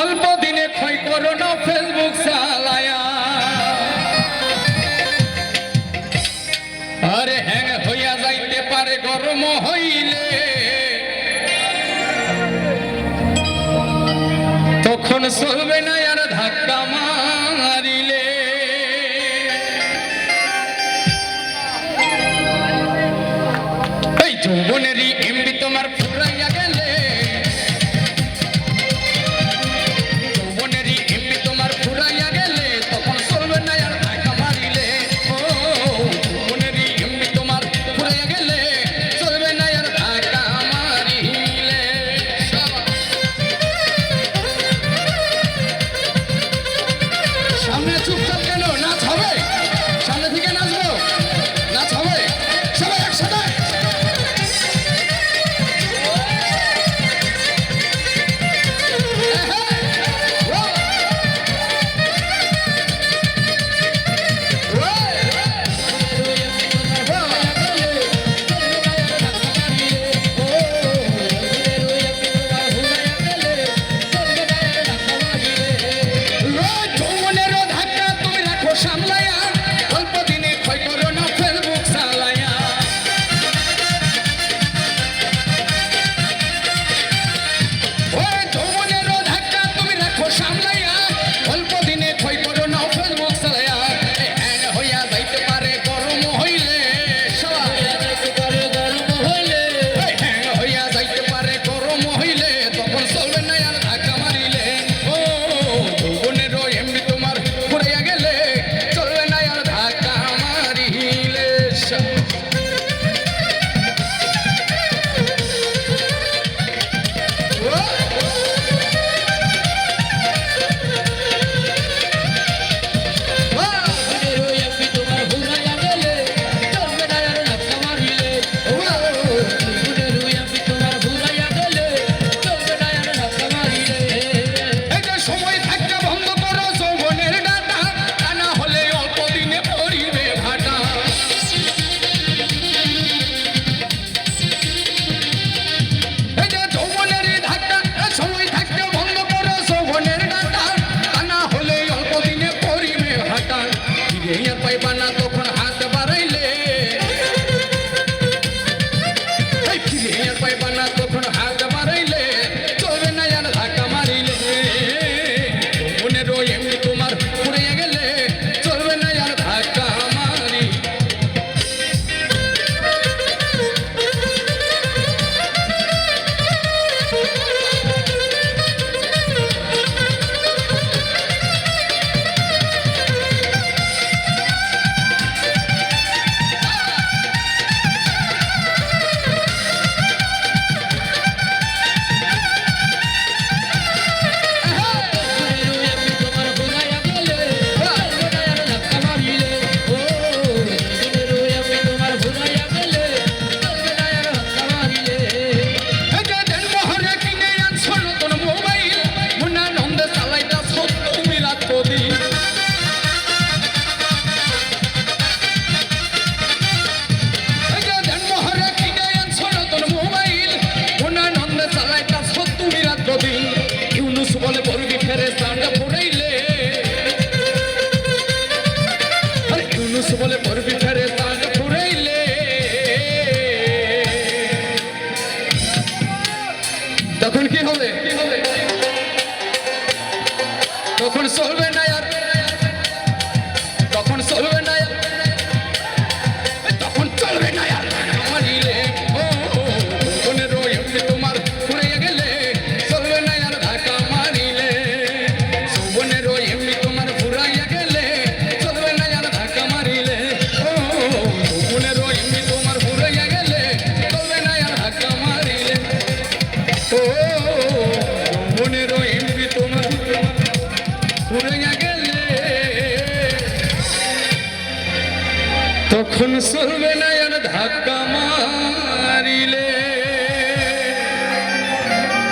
অল্প দিনে ক্ষয় করো ফেসবুক চালায়া। আরে হ্যাং হইয়া যাইতে পারে, গরম হইলে। তখন চল chungbo তখন কি হবে? তখন চলবে না কখন সরবে না